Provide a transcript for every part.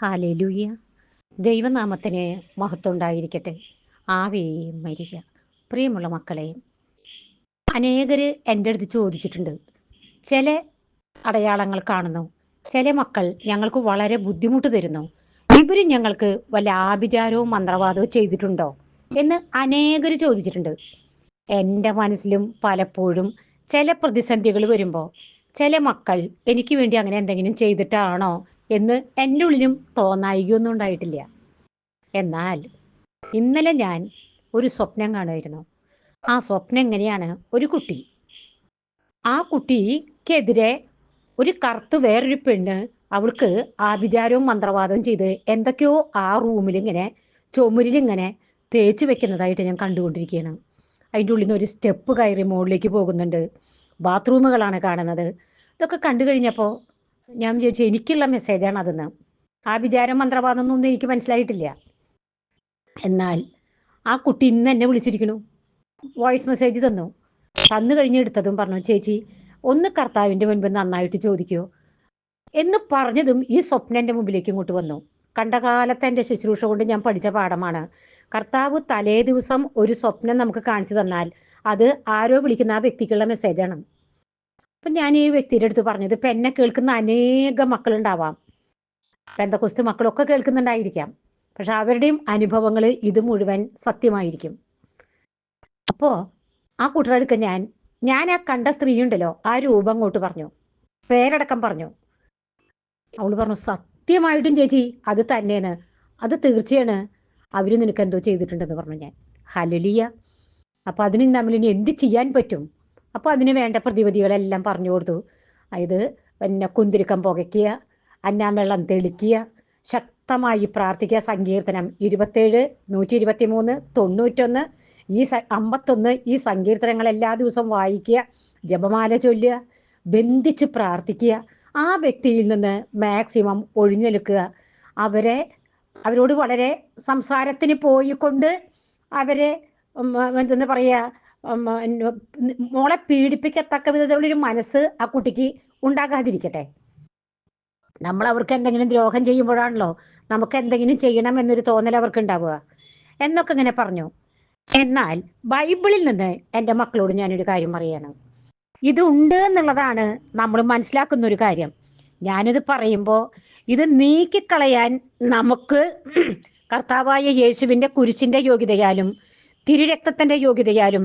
Hallelujah. ദൈവനാമത്തിന് മഹത്വം ഉണ്ടായിരിക്കട്ടെ ആവേ മരിക പ്രിയമുള്ള മക്കളെ അനേകർ എന്റെ അടുത്ത് ചോദിച്ചിട്ടുണ്ട്. ചില അടയാളങ്ങൾ കാണുന്നു. ചില മക്കൾ ഞങ്ങൾക്ക് വളരെ ബുദ്ധിമുട്ട് തരുന്നു. ഇവർ ഞങ്ങൾക്ക് വല്ല ആഭിചാരവും മന്ത്രവാദവും ചെയ്തിട്ടുണ്ടോ എന്ന് അനേകർ ചോദിച്ചിട്ടുണ്ട്. എന്റെ മനസ്സിലും പലപ്പോഴും ചില പ്രതിസന്ധികൾ വരുമ്പോൾ ചില മക്കൾ എനിക്ക് വേണ്ടി അങ്ങനെ എന്തെങ്കിലും ചെയ്തിട്ടാണോ എന്ന് എന്റെ ഉള്ളിലും തോന്നായികയൊന്നും ഉണ്ടായിട്ടില്ല. എന്നാൽ ഇന്നലെ ഞാൻ ഒരു സ്വപ്നം കാണുമായിരുന്നു. ആ സ്വപ്നം എങ്ങനെയാണ്? ഒരു കുട്ടി. ആ കുട്ടിക്കെതിരെ ഒരു കറുത്ത് വേറൊരു പെണ്ണ് അവൾക്ക് ആഭിചാരവും മന്ത്രവാദവും ചെയ്ത് എന്തൊക്കെയോ ആ റൂമിലിങ്ങനെ ചുമരിലിങ്ങനെ തേച്ച് വെക്കുന്നതായിട്ട് ഞാൻ കണ്ടുകൊണ്ടിരിക്കുകയാണ്. അതിന്റെ ഉള്ളിൽ നിന്ന് ഒരു സ്റ്റെപ്പ് കയറി മുകളിലേക്ക് പോകുന്നുണ്ട്. ബാത്റൂമുകളാണ് കാണുന്നത്. ഇതൊക്കെ കണ്ടു കഴിഞ്ഞപ്പോൾ ഞാൻ വിചാരിച്ചു എനിക്കുള്ള മെസ്സേജാണ് അതെന്ന്. ആ വിചാരം മന്ത്രവാദമൊന്നും എനിക്ക് മനസ്സിലായിട്ടില്ല. എന്നാൽ ആ കുട്ടി ഇന്ന് എന്നെ വിളിച്ചിരിക്കുന്നു. വോയിസ് മെസ്സേജ് തന്നു. തന്നു കഴിഞ്ഞ് എടുത്തതും പറഞ്ഞു ചേച്ചി ഒന്ന് കർത്താവിന്റെ മുൻപ് നന്നായിട്ട് ചോദിക്കൂ. എന്ന് പറഞ്ഞതും ഈ സ്വപ്നം എന്റെ മുമ്പിലേക്ക് ഇങ്ങോട്ട് വന്നു. കണ്ട കാലത്ത് എന്റെ ശുശ്രൂഷ കൊണ്ട് ഞാൻ പഠിച്ച പാഠമാണ്. കർത്താവ് തലേ ദിവസം ഒരു സ്വപ്നം നമുക്ക് കാണിച്ചു തന്നാൽ അത് ആരോ വിളിക്കുന്ന ആ വ്യക്തിക്കുള്ള മെസ്സേജാണ് അപ്പം ഞാൻ ഈ വ്യക്തിയുടെ അടുത്ത് പറഞ്ഞത് ഇപ്പം എന്നെ കേൾക്കുന്ന അനേകം മക്കളുണ്ടാവാം. പെന്തക്കുസ്തു മക്കളൊക്കെ കേൾക്കുന്നുണ്ടായിരിക്കാം. പക്ഷെ അവരുടെയും അനുഭവങ്ങൾ ഇത് മുഴുവൻ സത്യമായിരിക്കും. അപ്പോൾ ആ കൂട്ടരടുക്ക ഞാൻ ഞാൻ ആ കണ്ട സ്ത്രീയുണ്ടല്ലോ ആ രൂപം അങ്ങോട്ട് പറഞ്ഞു. പേരടക്കം പറഞ്ഞു. അവൾ പറഞ്ഞു സത്യമായിട്ടും ചേച്ചി അത് തന്നെയാണ്. അത് തീർച്ചയാണ്. അവർ നിനക്ക് എന്തോ ചെയ്തിട്ടുണ്ടെന്ന് പറഞ്ഞു ഞാൻ. ഹലുലിയ അപ്പം അതിന് നമ്മൾ ഇനി എന്ത് ചെയ്യാൻ പറ്റും? അപ്പോൾ അതിന് വേണ്ട പ്രതിവിധികളെല്ലാം പറഞ്ഞു കൊടുത്തു. അതായത് പിന്നെ കുന്തിരിക്കം പുകയ്ക്കുക അന്നാം വെള്ളം തെളിക്കുക ശക്തമായി പ്രാർത്ഥിക്കുക. സങ്കീർത്തനം ഇരുപത്തേഴ് നൂറ്റി ഇരുപത്തി മൂന്ന് തൊണ്ണൂറ്റൊന്ന് ഈ സ അമ്പത്തൊന്ന് ഈ സങ്കീർത്തനങ്ങൾ എല്ലാ ദിവസവും വായിക്കുക ജപമാല ചൊല്ലുക ബന്ധിച്ച് പ്രാർത്ഥിക്കുക. ആ വ്യക്തിയിൽ നിന്ന് മാക്സിമം ഒഴിഞ്ഞെടുക്കുക അവരെ അവരോട് വളരെ സംസാരത്തിന് പോയിക്കൊണ്ട് അവരെ എന്താ പറയുക മോളെ പീഡിപ്പിക്കത്തക്ക വിധത്തിലുള്ളൊരു മനസ്സ് ആ കുട്ടിക്ക് ഉണ്ടാകാതിരിക്കട്ടെ. നമ്മൾ അവർക്ക് എന്തെങ്കിലും ദ്രോഹം ചെയ്യുമ്പോഴാണല്ലോ നമുക്ക് എന്തെങ്കിലും ചെയ്യണം എന്നൊരു തോന്നൽ അവർക്ക് ഉണ്ടാവുക എന്നൊക്കെ ഇങ്ങനെ പറഞ്ഞു. എന്നാൽ ബൈബിളിൽ നിന്ന് എന്റെ മക്കളോട് ഞാനൊരു കാര്യം പറയണം. ഇതുണ്ട് എന്നുള്ളതാണ് നമ്മൾ മനസ്സിലാക്കുന്ന ഒരു കാര്യം. ഞാനിത് പറയുമ്പോൾ ഇത് നീക്കിക്കളയാൻ നമുക്ക് കർത്താവായ യേശുവിന്റെ കുരിശിന്റെ യോഗ്യതയാലും തിരുരക്തത്തിന്റെ യോഗ്യതയാലും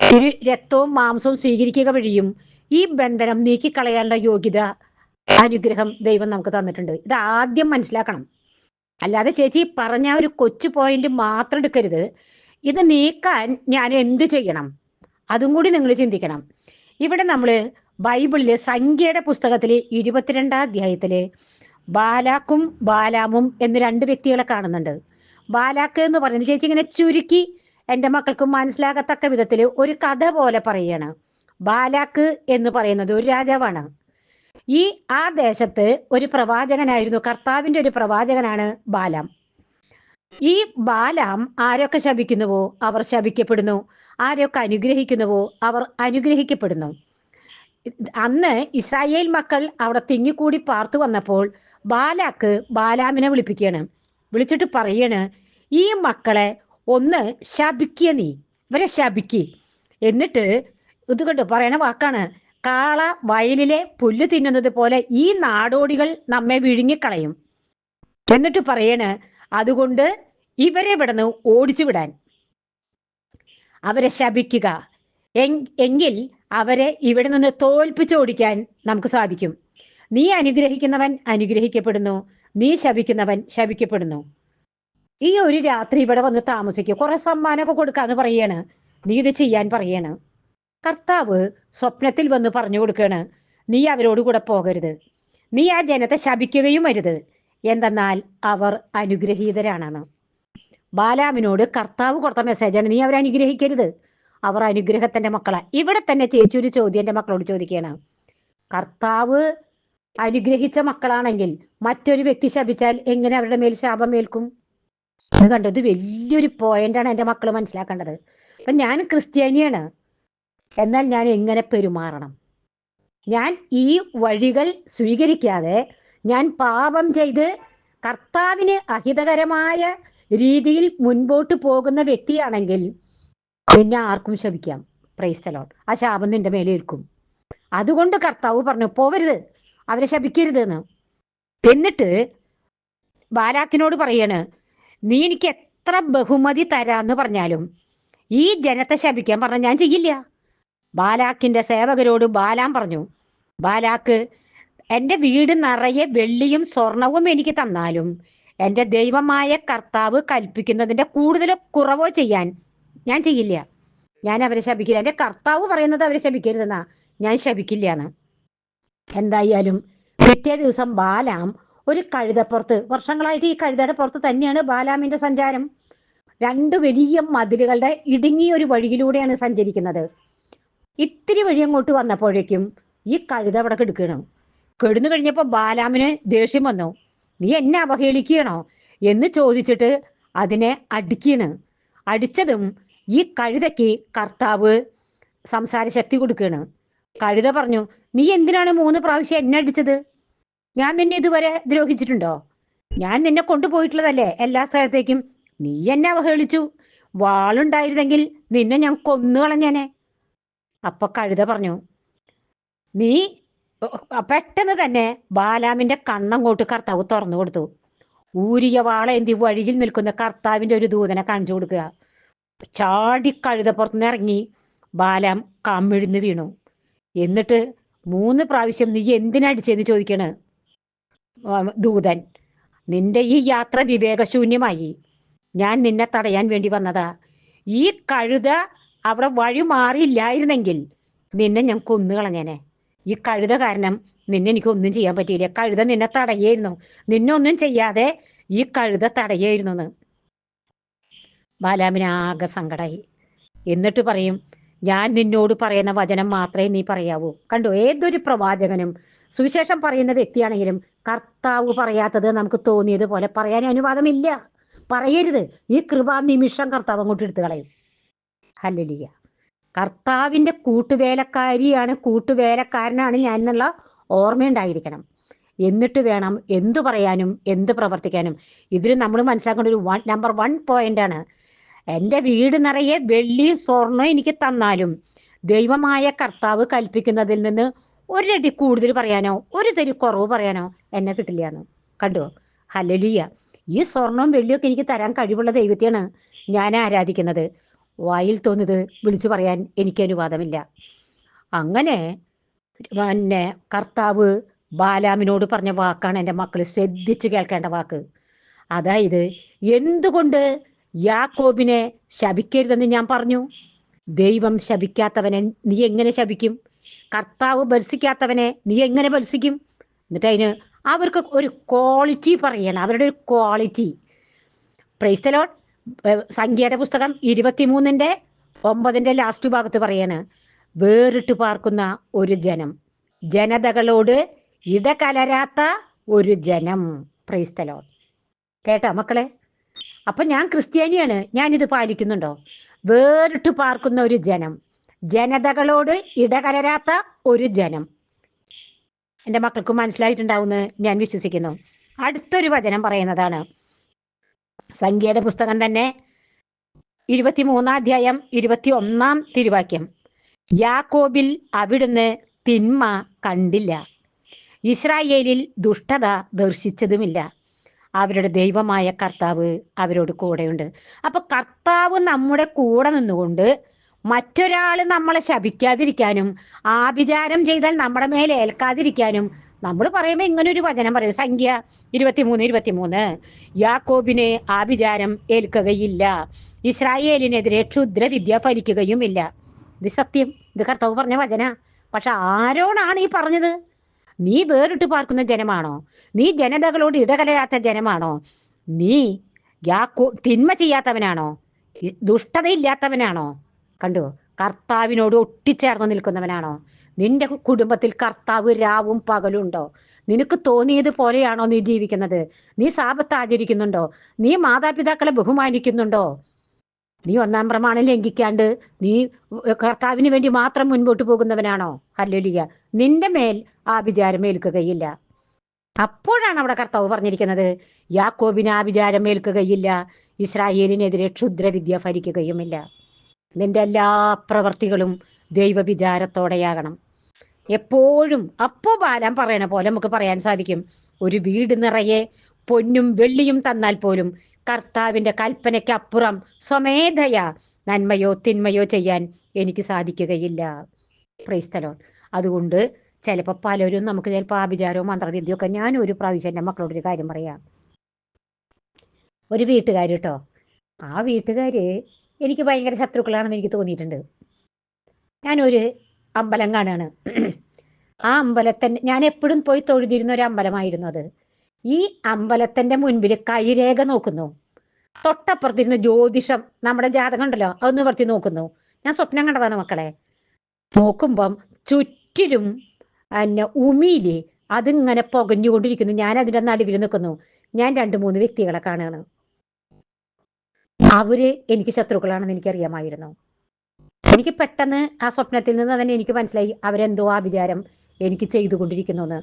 തിരു രക്തവും മാംസവും സ്വീകരിക്കുക വഴിയും ഈ ബന്ധനം നീക്കിക്കളയാനുള്ള യോഗ്യത അനുഗ്രഹം ദൈവം നമുക്ക് തന്നിട്ടുണ്ട്. ഇത് ആദ്യം മനസ്സിലാക്കണം. അല്ലാതെ ചേച്ചി പറഞ്ഞ ഒരു കൊച്ചു പോയിന്റ് മാത്രം എടുക്കരുത്. ഇത് നീക്കാൻ ഞാൻ എന്ത് ചെയ്യണം? അതും കൂടി നിങ്ങൾ ചിന്തിക്കണം. ഇവിടെ നമ്മൾ ബൈബിളിലെ സംഖ്യയുടെ പുസ്തകത്തിലെ ഇരുപത്തിരണ്ടാം അധ്യായത്തിൽ ബാലാക്കും ബാലാമും എന്ന് രണ്ട് വ്യക്തികളെ കാണുന്നുണ്ട്. ബാലാക്ക് എന്ന് പറയുന്നത് ചേച്ചി ഇങ്ങനെ ചുരുക്കി എന്റെ മക്കൾക്ക് മനസ്സിലാകത്തക്ക വിധത്തിൽ ഒരു കഥ പോലെ പറയാണ്. ബാലാക്ക് എന്ന് പറയുന്നത് ഒരു രാജാവാണ്. ഈ ആ ദേശത്ത് ഒരു പ്രവാചകനായിരുന്നു. കർത്താവിന്റെ ഒരു പ്രവാചകനാണ് ബാലാം. ഈ ബാലാം ആരൊക്കെ ശപിക്കുന്നുവോ അവർ ശപിക്കപ്പെടുന്നു. ആരൊക്കെ അനുഗ്രഹിക്കുന്നുവോ അവർ അനുഗ്രഹിക്കപ്പെടുന്നു. അന്ന് ഇസ്രായേൽ മക്കൾ അവിടെ തിങ്ങിക്കൂടി പാർത്തു വന്നപ്പോൾ ബാലാക്ക് ബാലാമിനെ വിളിപ്പിക്കുകയാണ്. വിളിച്ചിട്ട് പറയാണ് ഈ മക്കളെ ഒന്ന് ശപിക്കുക നീ. ഇവരെ ശപിക്കി എന്നിട്ട് ഇതുകൊണ്ട് കണ്ടു പറയണ വാക്കാണ്. കാള വയലിലെ പുല്ല് തിന്നുന്നത് പോലെ ഈ നാടോടികൾ നമ്മെ വിഴുങ്ങിക്കളയും. എന്നിട്ട് പറയണ് അതുകൊണ്ട് ഇവരെ ഇവിടുന്ന് ഓടിച്ചു വിടാൻ. അവരെ ശപിക്കുക എങ്കിൽ അവരെ ഇവിടെ നിന്ന് തോൽപ്പിച്ചോടിക്കാൻ നമുക്ക് സാധിക്കും. നീ അനുഗ്രഹിക്കുന്നവൻ അനുഗ്രഹിക്കപ്പെടുന്നു. നീ ശപിക്കുന്നവൻ ശപിക്കപ്പെടുന്നു. ഈ ഒരു രാത്രി ഇവിടെ വന്ന് താമസിക്കുക കുറെ സമ്മാനമൊക്കെ കൊടുക്കാന്ന് പറയാണ്. നീ ഇത് ചെയ്യാൻ പറയാണ്. കർത്താവ് സ്വപ്നത്തിൽ വന്ന് പറഞ്ഞു കൊടുക്കുകയാണ് നീ അവരോട് കൂടെ പോകരുത്. നീ ആ ജനത്തെ ശപിക്കുകയും അരുത്. എന്തെന്നാൽ അവർ അനുഗ്രഹീതരാണെന്ന്. ബാലാമിനോട് കർത്താവ് കൊടുത്ത മെസ്സേജാണ്. നീ അവരെ അനുഗ്രഹിക്കരുത്. അവർ അനുഗ്രഹത്തിന്റെ മക്കളാ. ഇവിടെ തന്നെ ചേച്ചി ഒരു ചോദ്യം എന്റെ മക്കളോട് ചോദിക്കുകയാണ്. കർത്താവ് അനുഗ്രഹിച്ച മക്കളാണെങ്കിൽ മറ്റൊരു വ്യക്തി ശപിച്ചാൽ എങ്ങനെ അവരുടെ മേൽ ശാപം ഏൽക്കും കണ്ടു? ഇത് വലിയൊരു പോയിന്റാണ് എന്റെ മക്കൾ മനസ്സിലാക്കേണ്ടത്. അപ്പം ഞാൻ ക്രിസ്ത്യാനിയാണ്. എന്നാൽ ഞാൻ എങ്ങനെ പെരുമാറണം? ഞാൻ ഈ വഴികൾ സ്വീകരിക്കാതെ ഞാൻ പാപം ചെയ്ത് കർത്താവിന് അഹിതകരമായ രീതിയിൽ മുൻപോട്ട് പോകുന്ന വ്യക്തിയാണെങ്കിൽ പിന്നെ ആർക്കും ശപിക്കാം. പ്രൈസ്തലോൺ ആ ശാപം നിന്റെ മേലെ ഏൽക്കും. അതുകൊണ്ട് കർത്താവ് പറഞ്ഞു പോവരുത്. അവരെ ശപിക്കരുത് എന്ന് എന്നിട്ട് ബാലാക്കിനോട് പറയാണ് നീ എനിക്ക് എത്ര ബഹുമതി തരാന്ന് പറഞ്ഞാലും ഈ ജനത്തെ ശപിക്കാൻ പറഞ്ഞ ഞാൻ ചെയ്യില്ല. ബാലാക്കിന്റെ സേവകരോട് ബാലാം പറഞ്ഞു. ബാലാക്ക് എന്റെ വീട് നിറയെ വെള്ളിയും സ്വർണവും എനിക്ക് തന്നാലും എന്റെ ദൈവമായ കർത്താവ് കൽപ്പിക്കുന്നതിന്റെ കൂടുതൽ കുറവോ ചെയ്യാൻ ഞാൻ ചെയ്യില്ല. ഞാൻ അവരെ ശപിക്കില്ല. എന്റെ കർത്താവ് പറയുന്നത് അവരെ ശപിക്കരുതെന്നാ ഞാൻ ശപിക്കില്ല എന്ന് എന്തായാലും പിറ്റേ ദിവസം ബാലാം ഒരു കഴുതപ്പുറത്ത്. വർഷങ്ങളായിട്ട് ഈ കഴുതയുടെ പുറത്ത് തന്നെയാണ് ബാലാമിന്റെ സഞ്ചാരം. രണ്ട് വലിയ മതിലുകളുടെ ഇടുങ്ങിയ ഒരു വഴിയിലൂടെയാണ് സഞ്ചരിക്കുന്നത്. ഇത്തിരി വഴി അങ്ങോട്ട് വന്നപ്പോഴേക്കും ഈ കഴുത അവിടെ കെടുക്കണം കെടുന്നു കഴിഞ്ഞപ്പോൾ ബാലാമിന് ദേഷ്യം വന്നു. നീ എന്നെ അവഹേളിക്കണോ എന്ന് ചോദിച്ചിട്ട് അതിനെ അടിക്കണ് അടിച്ചതും ഈ കഴുതയ്ക്ക് കർത്താവ് സംസാര ശക്തി കൊടുക്കുകയാണ്. കഴുത പറഞ്ഞു നീ എന്തിനാണ് മൂന്ന് പ്രാവശ്യം എന്നെ അടിച്ചത്? ഞാൻ നിന്നെ ഇതുവരെ ദ്രോഹിച്ചിട്ടുണ്ടോ? ഞാൻ നിന്നെ കൊണ്ടുപോയിട്ടുള്ളതല്ലേ എല്ലാ സ്ഥലത്തേക്കും. നീ എന്നെ അവഹേളിച്ചു. വാളുണ്ടായിരുന്നെങ്കിൽ നിന്നെ ഞാൻ കൊന്നു കളഞ്ഞേനെ അപ്പൊ കഴുത പറഞ്ഞു നീ പെട്ടെന്ന് തന്നെ ബാലാമിന്റെ കണ്ണങ്ങോട്ട് കർത്താവ് തുറന്നു കൊടുത്തു. ഊരിയ വാളേന്തി വഴിയിൽ നിൽക്കുന്ന കർത്താവിന്റെ ഒരു ദൂതനെ കാണിച്ചു കൊടുക്കുക. ചാടി കഴുത പുറത്തുനിന്ന് ഇറങ്ങി ബാലാം കമ്മിഴുന്ന് വീണു. എന്നിട്ട് മൂന്ന് പ്രാവശ്യം നീ എന്തിനടിച്ചെന്ന് ചോദിക്കണ്? ദൂതൻ നിന്റെ ഈ യാത്ര വിവേകശൂന്യമായി. ഞാൻ നിന്നെ തടയാൻ വേണ്ടി വന്നതാ. ഈ കഴുത അവിടെ വഴി മാറിയില്ലായിരുന്നെങ്കിൽ നിന്നെ ഞാൻ കൊന്നുകളഞ്ഞേനെ ഈ കഴുത കാരണം നിന്നെ എനിക്ക് ഒന്നും ചെയ്യാൻ പറ്റിയില്ല. കഴുത നിന്നെ തടയായിരുന്നു. നിന്നെ ഒന്നും ചെയ്യാതെ ഈ കഴുത തടയായിരുന്നു ബാലാമിന് ആകെ സങ്കടമായി എന്നിട്ട് പറയും ഞാൻ നിന്നോട് പറയുന്ന വചനം മാത്രമേ നീ പറയാവൂ. കണ്ടു ഏതൊരു പ്രവാചകനും സുവിശേഷം പറയുന്ന വ്യക്തിയാണെങ്കിലും കർത്താവ് പറയാത്തത് നമുക്ക് തോന്നിയത് പോലെ പറയാൻ അനുവാദമില്ല. പറയരുത്. ഈ കൃപാ നിമിഷം കർത്താവ് അങ്ങോട്ട് എടുത്തു കളയും. ഹല്ലേലൂയ. കർത്താവിന്റെ കൂട്ടുവേലക്കാരിയാണ് കൂട്ടുവേലക്കാരനാണ് ഞാൻ എന്നുള്ള ഓർമ്മയുണ്ടായിരിക്കണം. എന്നിട്ട് വേണം എന്തു പറയാനും എന്ത് പ്രവർത്തിക്കാനും. ഇതിൽ നമ്മൾ മനസ്സിലാക്കേണ്ട ഒരു വൺ നമ്പർ വൺ ആണ്. എന്റെ വീട് നിറയെ വെള്ളിയും സ്വർണം എനിക്ക് തന്നാലും ദൈവമായ കർത്താവ് കൽപ്പിക്കുന്നതിൽ നിന്ന് ഒരടി കൂടുതൽ പറയാനോ ഒരു തരി കുറവ് പറയാനോ എന്നെ കിട്ടില്ല എന്ന് കണ്ടോ? ഹലലിയ ഈ സ്വർണവും വെള്ളിയൊക്കെ എനിക്ക് തരാൻ കഴിവുള്ള ദൈവത്തെയാണ് ഞാൻ ആരാധിക്കുന്നത്. വായിൽ തോന്നിയത് വിളിച്ചു പറയാൻ എനിക്ക് അനുവാദമില്ല. അങ്ങനെ പിന്നെ കർത്താവ് ബാലാമിനോട് പറഞ്ഞ വാക്കാണ് എന്റെ മക്കൾ ശ്രദ്ധിച്ച് കേൾക്കേണ്ട വാക്ക്. അതായത് എന്തുകൊണ്ട് യാക്കോബിനെ ശപിക്കരുതെന്ന് ഞാൻ പറഞ്ഞു? ദൈവം ശപിക്കാത്തവനെ നീ എങ്ങനെ ശപിക്കും? കർത്താവ് ഭത്സിക്കാത്തവനെ നീ എങ്ങനെ ഭത്സിക്കും എന്നിട്ട് അതിന് അവർക്ക് ഒരു ക്വാളിറ്റി പറയണം. അവരുടെ ഒരു ക്വാളിറ്റി പ്രൈസ്തലോൺ സംഖ്യയുടെ പുസ്തകം ഇരുപത്തിമൂന്നിന്റെ ഒമ്പതിന്റെ ലാസ്റ്റ് ഭാഗത്ത് പറയാണ് വേറിട്ട് പാർക്കുന്ന ഒരു ജനം ജനതകളോട് ഇടകലരാത്ത ഒരു ജനം. പ്രൈസ്തലോൺ കേട്ടോ മക്കളെ? അപ്പം ഞാൻ ക്രിസ്ത്യാനിയാണ്. ഞാനിത് പാലിക്കുന്നുണ്ടോ? വേറിട്ട് പാർക്കുന്ന ഒരു ജനം ജനതകളോട് ഇടകലരാത്ത ഒരു ജനം. എന്റെ മക്കൾക്ക് മനസ്സിലായിട്ടുണ്ടാവുമെന്ന് ഞാൻ വിശ്വസിക്കുന്നു. അടുത്തൊരു വചനം പറയുന്നതാണ്. സംഖ്യയുടെ പുസ്തകം തന്നെ ഇരുപത്തിമൂന്നാം അധ്യായം ഇരുപത്തി ഒന്നാം തിരുവാക്യം. യാക്കോബിൽ അവിടുന്ന് തിന്മ കണ്ടില്ല. ഇസ്രായേലിൽ ദുഷ്ടത ദർശിച്ചതുമില്ല. അവരുടെ ദൈവമായ കർത്താവ് അവരോട് കൂടെയുണ്ട്. അപ്പൊ കർത്താവ് നമ്മുടെ കൂടെ നിന്നുകൊണ്ട് മറ്റൊരാൾ നമ്മളെ ശപിക്കാതിരിക്കാനും ആഭിചാരം ചെയ്താൽ നമ്മുടെ മേലെ ഏൽക്കാതിരിക്കാനും നമ്മൾ പറയുമ്പോൾ ഇങ്ങനെ ഒരു വചനം പറയും. സംഖ്യ ഇരുപത്തിമൂന്ന് ഇരുപത്തിമൂന്ന്. യാക്കോബിനെ ആഭിചാരം ഏൽക്കുകയില്ല. ഇസ്രായേലിനെതിരെ ക്ഷുദ്രവിദ്യ ഫലിക്കുകയുമില്ല. ഇത് സത്യം. ഇത് കർത്താവ് പറഞ്ഞ വചന. പക്ഷെ ആരോടാണ് ഈ പറഞ്ഞത്? നീ വേറിട്ട് പാർക്കുന്ന ജനമാണോ? നീ ജനതകളോട് ഇടകലരാത്ത ജനമാണോ? നീ യാക്കോ തിന്മ ചെയ്യാത്തവനാണോ? ദുഷ്ടതയില്ലാത്തവനാണോ? കണ്ടു? കർത്താവിനോട് ഒട്ടിച്ചേർന്ന് നിൽക്കുന്നവനാണോ? നിന്റെ കുടുംബത്തിൽ കർത്താവ് രാവും പകലും ഉണ്ടോ? നിനക്ക് തോന്നിയത് പോലെയാണോ നീ ജീവിക്കുന്നത്? നീ സാപത്ത് ആചരിക്കുന്നുണ്ടോ? നീ മാതാപിതാക്കളെ ബഹുമാനിക്കുന്നുണ്ടോ? നീ ഒന്നാം പ്രമാണം ലംഘിക്കാണ്ട് നീ കർത്താവിന് വേണ്ടി മാത്രം മുൻപോട്ട് പോകുന്നവനാണോ? ഹല്ലേലൂയ. നിന്റെ മേൽ ആ വിചാരം ഏൽക്കുകയില്ല. അപ്പോഴാണ് അവിടെ കർത്താവ് പറഞ്ഞിരിക്കുന്നത് യാക്കോബിന് ആ വിചാരം ഏൽക്കുകയില്ല. ഇസ്രായേലിനെതിരെ ക്ഷുദ്രവിദ്യ ഭരിക്കുകയുമില്ല. നിന്റെ എല്ലാ പ്രവർത്തികളും ദൈവവിചാരത്തോടെയാകണം. എപ്പോഴും അപ്പോ ബാലം പറയണ പോലെ നമുക്ക് പറയാൻ സാധിക്കും. ഒരു വീട് നിറയെ പൊന്നും വെള്ളിയും തന്നാൽ പോലും കർത്താവിന്റെ കൽപ്പനയ്ക്ക് അപ്പുറം സ്വമേധയാ നന്മയോ തിന്മയോ ചെയ്യാൻ എനിക്ക് സാധിക്കുകയില്ല. പ്രൈസ്തലോൺ അതുകൊണ്ട് ചിലപ്പോൾ പലരും നമുക്ക് ചിലപ്പോൾ ആഭിചാരവും മന്ത്രവിദ്യയും ഒക്കെ ഞാൻ ഒരു പ്രാവശ്യം എന്റെ മക്കളോടൊരു കാര്യം പറയാം. ഒരു വീട്ടുകാർ കേട്ടോ ആ വീട്ടുകാർ എനിക്ക് ഭയങ്കര ശത്രുക്കളാണെന്ന് എനിക്ക് തോന്നിയിട്ടുണ്ട്. ഞാനൊരു അമ്പലം കാണുകയാണ് ആ അമ്പലത്തിന്റെ ഞാൻ എപ്പോഴും പോയി തൊഴുതിരുന്ന ഒരു അമ്പലമായിരുന്നു അത്. ഈ അമ്പലത്തിന്റെ മുൻപിൽ കൈരേഖ നോക്കുന്നു. തൊട്ടപ്പുറത്തിരുന്ന് ജ്യോതിഷം നമ്മുടെ ജാതകം ഉണ്ടല്ലോ അത് നിവർത്തി നോക്കുന്നു. ഞാൻ സ്വപ്നം കണ്ടതാണ് മക്കളെ. നോക്കുമ്പം ചുറ്റിലും പിന്നെ ഉമിയിൽ അതിങ്ങനെ പുകഞ്ഞുകൊണ്ടിരിക്കുന്നു. ഞാൻ അതിന്റെ നടുവിൽ നിൽക്കുന്നു. ഞാൻ രണ്ട് മൂന്ന് വ്യക്തികളെ കാണുകയാണ്. അവർ എനിക്ക് ശത്രുക്കളാണെന്ന് എനിക്കറിയാമായിരുന്നു. എനിക്ക് പെട്ടെന്ന് ആ സ്വപ്നത്തിൽ നിന്ന് തന്നെ എനിക്ക് മനസ്സിലായി അവരെന്തോ ആ വിചാരം എനിക്ക് ചെയ്തുകൊണ്ടിരിക്കുന്നു എന്ന്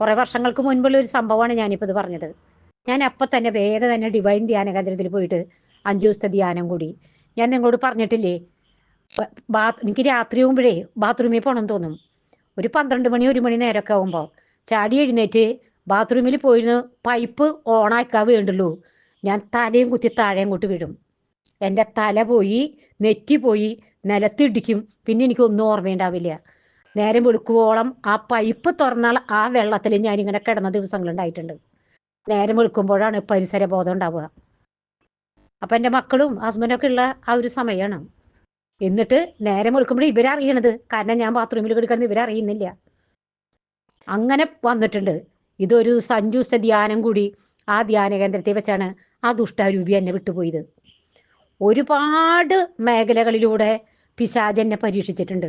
കുറെ വർഷങ്ങൾക്ക് മുൻപുള്ള ഒരു സംഭവമാണ് ഞാനിപ്പോൾ ഇത് പറഞ്ഞത്. ഞാൻ അപ്പം തന്നെ വേഗം തന്നെ ഡിവൈൻ ധ്യാന കേന്ദ്രത്തിൽ പോയിട്ട് അഞ്ചു ദിവസത്തെ ധ്യാനം കൂടി. ഞാൻ നിങ്ങളോട് പറഞ്ഞിട്ടില്ലേ ബാത്ത് എനിക്ക് രാത്രി ആകുമ്പോഴേ ബാത്റൂമിൽ പോകണം തോന്നും. ഒരു പന്ത്രണ്ട് മണി ഒരു മണി നേരമൊക്കെ ആകുമ്പോൾ ചാടി എഴുന്നേറ്റ് ബാത്റൂമിൽ പോയിരുന്ന് പൈപ്പ് ഓണാക്കാൻ വേണ്ടുള്ളൂ ഞാൻ തലയും കുത്തി താഴെയും കൂട്ടി വീഴും. എന്റെ തല പോയി നെറ്റി പോയി നിലത്തിടിക്കും പിന്നെ എനിക്കൊന്നും ഓർമ്മയുണ്ടാവില്ല. നേരം വെളുക്കുവോളം ആ പൈപ്പ് തുറന്നാൽ ആ വെള്ളത്തിൽ ഞാനിങ്ങനെ കിടന്ന ദിവസങ്ങളുണ്ടായിട്ടുണ്ട് നേരം വെളുക്കുമ്പോഴാണ് പരിസര ബോധം ഉണ്ടാവുക. അപ്പം എന്റെ മക്കളും ഹസ്ബൻഡൊക്കെ ഉള്ള ആ ഒരു സമയമാണ്. എന്നിട്ട് നേരം വെളുക്കുമ്പോൾ ഇവരറിയണത്. കാരണം ഞാൻ ബാത്റൂമിൽ കിടക്കുന്നത് ഇവരറിയുന്നില്ല. അങ്ങനെ വന്നിട്ടുണ്ട്. ഇതൊരു ദിവസത്തെ ധ്യാനം കൂടി ആ ധ്യാന കേന്ദ്രത്തിൽ വെച്ചാണ് ആ ദുഷ്ടാരൂപി എന്നെ വിട്ടുപോയത്. ഒരുപാട് മേഖലകളിലൂടെ പിശാജ് എന്നെ പരീക്ഷിച്ചിട്ടുണ്ട്.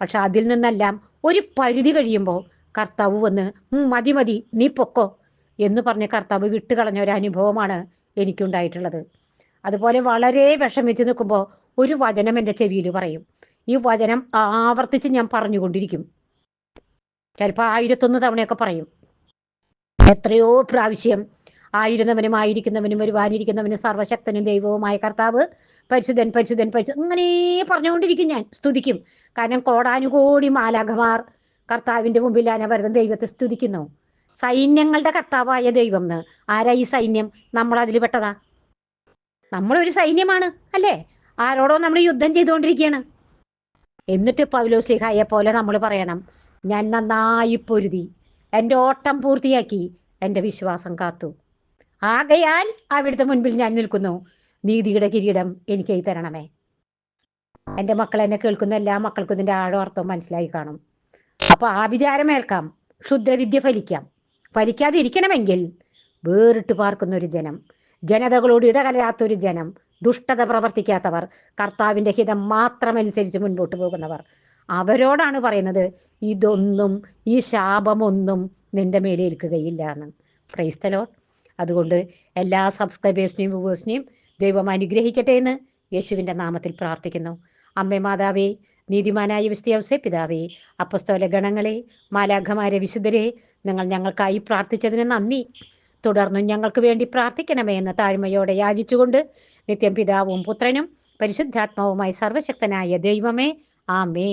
പക്ഷെ അതിൽ നിന്നെല്ലാം ഒരു പരിധി കഴിയുമ്പോൾ കർത്താവ് വന്ന് മതി മതി നീ പൊക്കോ എന്ന് പറഞ്ഞ് കർത്താവ് വിട്ടുകളഞ്ഞ ഒരു അനുഭവമാണ് എനിക്കുണ്ടായിട്ടുള്ളത്. അതുപോലെ വളരെ വിഷമിച്ച് നിൽക്കുമ്പോൾ ഒരു വചനം എന്റെ ചെവിയിൽ പറയും. ഈ വചനം ആവർത്തിച്ച് ഞാൻ പറഞ്ഞുകൊണ്ടിരിക്കും. ചിലപ്പോൾ ആയിരത്തൊന്ന് തവണയൊക്കെ പറയും. എത്രയോ പ്രാവശ്യം ആയിരുന്നവനും ആയിരിക്കുന്നവനും വരുവാനിരിക്കുന്നവനും സർവശക്തനും ദൈവവുമായ കർത്താവ് പരിശുദ്ധൻ പരിശുദ്ധൻ പരിശുദ്ധൻ അങ്ങനെ പറഞ്ഞുകൊണ്ടിരിക്കും ഞാൻ. സ്തുതിക്കും. കാരണം കോടാനുകോടി മാലാഖമാർ കർത്താവിന്റെ മുമ്പിൽ അനവരതം ദൈവത്തെ സ്തുതിക്കുന്നു. സൈന്യങ്ങളുടെ കർത്താവായ ദൈവം എന്ന്. ആരാ ഈ സൈന്യം? നമ്മൾ അതിൽ പെട്ടതാ നമ്മളൊരു സൈന്യമാണ് അല്ലേ? ആരോടോ നമ്മൾ യുദ്ധം ചെയ്തുകൊണ്ടിരിക്കുകയാണ്. എന്നിട്ട് പൗലോസ്ലിഹായെ പോലെ നമ്മൾ പറയണം ഞാൻ നന്നായി പൊരുതി എന്റെ ഓട്ടം പൂർത്തിയാക്കി എന്റെ വിശ്വാസം കാത്തു. ആകയാൽ അവിടുത്തെ മുൻപിൽ ഞാൻ നിൽക്കുന്നു. നീതിയുടെ കിരീടം എനിക്ക് തരണമേ. എന്റെ മക്കൾ എന്നെ കേൾക്കുന്ന എല്ലാ മക്കൾക്കും ഇതിന്റെ ആഴം മനസ്സിലായി കാണും. അപ്പോൾ വിചാരമേൽക്കാം ക്ഷുദ്രവിദ്യ ഫലിക്കാം. ഫലിക്കാതിരിക്കണമെങ്കിൽ വേറിട്ട് പാർക്കുന്ന ഒരു ജനം ജനതകളോട് ഇടകലരാത്തൊരു ജനം ദുഷ്ടത പ്രവർത്തിക്കാത്തവർ കർത്താവിന്റെ ഹിതം മാത്രമനുസരിച്ച് മുൻപോട്ട് പോകുന്നവർ. അവരോടാണ് പറയുന്നത് ഇതൊന്നും ഈ ശാപമൊന്നും നിന്റെ മേലേൽക്കുകയില്ല എന്ന്. ക്രൈസ്തലോ അതുകൊണ്ട് എല്ലാ സബ്സ്ക്രൈബേഴ്സിനെയും വ്യൂവേഴ്സിനെയും ദൈവം അനുഗ്രഹിക്കട്ടെ എന്ന് യേശുവിന്റെ നാമത്തിൽ പ്രാർത്ഥിക്കുന്നു. അമ്മേ മാതാവേ നീതിമാനായ വിസ്തീയവസെ പിതാവേ അപ്പസ്തോല ഗണങ്ങളെ മാലാഖമാരെ വിശുദ്ധരെ നിങ്ങൾ ഞങ്ങൾക്കായി പ്രാർത്ഥിച്ചതിന് നന്ദി. തുടർന്നും ഞങ്ങൾക്ക് വേണ്ടി പ്രാർത്ഥിക്കണമേ എന്ന് താഴ്മയോടെ യാചിച്ചുകൊണ്ട് നിത്യം പിതാവും പുത്രനും പരിശുദ്ധാത്മാവുമായി സർവശക്തനായ ദൈവമേ ആമേ